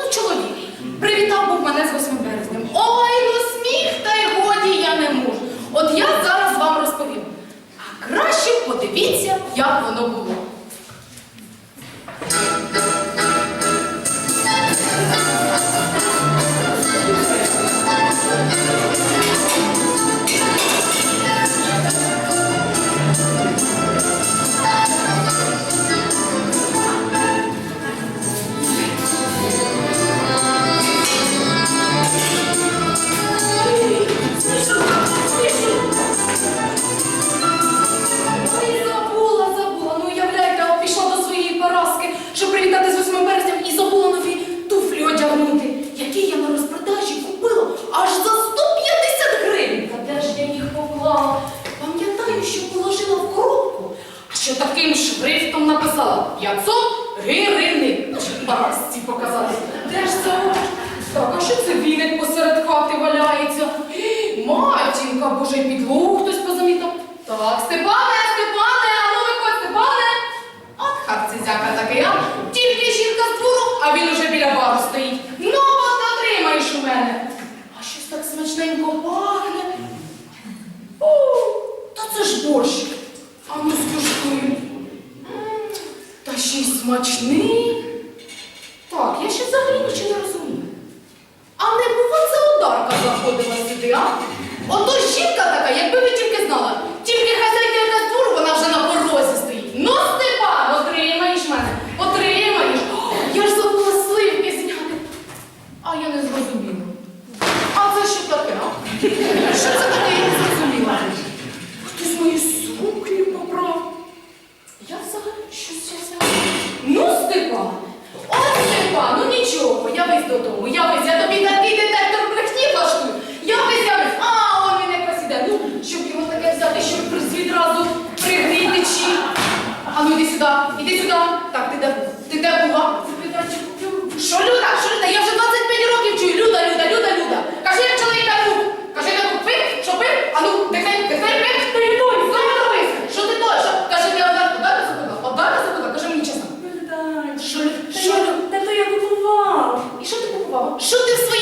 ну чоловік, привітав був мене з 8 березня. Ой, ну сміх, та й годі я не можу. От я зараз вам розповім. А краще подивіться, як воно було. Що таким шрифтом написала 500 гривень. Ну, щоб показати. Де ж це? Так, а що це віник посеред хати валяється? Матінка, боже, підлогу хтось позамітав. Так, Степане, Степане, а ну виходь, Степане. От харцизяка такий, а? Тільки жінка з двору, а він уже біля бару стоїть. Ну, от натримаєш у мене. А щось так смачненько пахне. О, та це ж борщ. А ну скуштуй. М, Й смачний. Так, я ще взагалі нічого не розумію. А не бува це одарка заходила сюди, а? Ото жінка така, якби ви тільки знали. Тільки хазяйка з двору, вона вже на порозі стоїть. Ну, Степан, отримаєш мене, отримаєш. О, я ж забула сливки зняти. А я не зрозуміла. А це що таке, а? Що це таке, я не зрозуміла? Хтось мою сукню поправ. Я взагалі щось весь додому, я весь, я тобі такий детектор брехні влаштую, я весь, я весь, а он як посіде. Ну, щоб його таке взяти, щоб відразу пригріти чи. А ну йди сюди, іди сюди. Так, ти де був? Ти де була? Що люда? Що люда? Я вже 25 років чую. Люда, люда, люда, люда. Кажи, як чоловік так. Кажи, як був пив, що пив, а ну, дихай, дихай, пив. Перебуй, зробилися. Що ти точно? Кажи, ти одна, одна, одна, одна, одна, кажи мені чесно. одна, одна, що ти в своїй